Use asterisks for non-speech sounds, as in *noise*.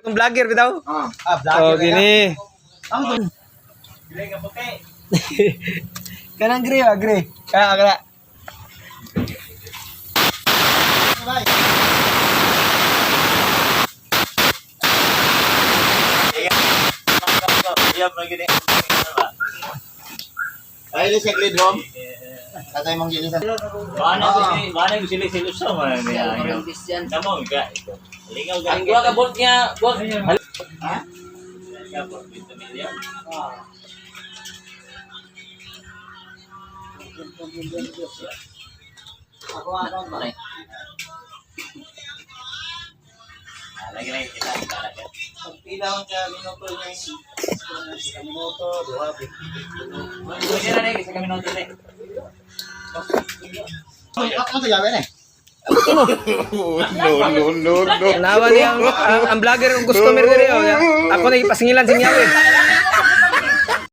Itong vlogger bitaw. Ah, Oh, gini. Ang to. Kanang gre, ah, *laughs* gre. Kaya kaya. Ay, lisik lid rom. Katay mong gilis. Mana sini, mana yung sili-sili sa mga niya. Kamu enggak itu. Lingaw Ang gua ka bolt niya, bolt. Ha? Ya, por 20 million. Ah, lagi lagi kita kita lagi. Pila ka minuto niya. Sa minuto, duha. Pwede na rin, isa kami nung tuloy. Ako sa yabe na. Nawa niya ang, ang, ang vlogger ang customer diri oh. ya. Ako na ipasingilan sa niya. eh.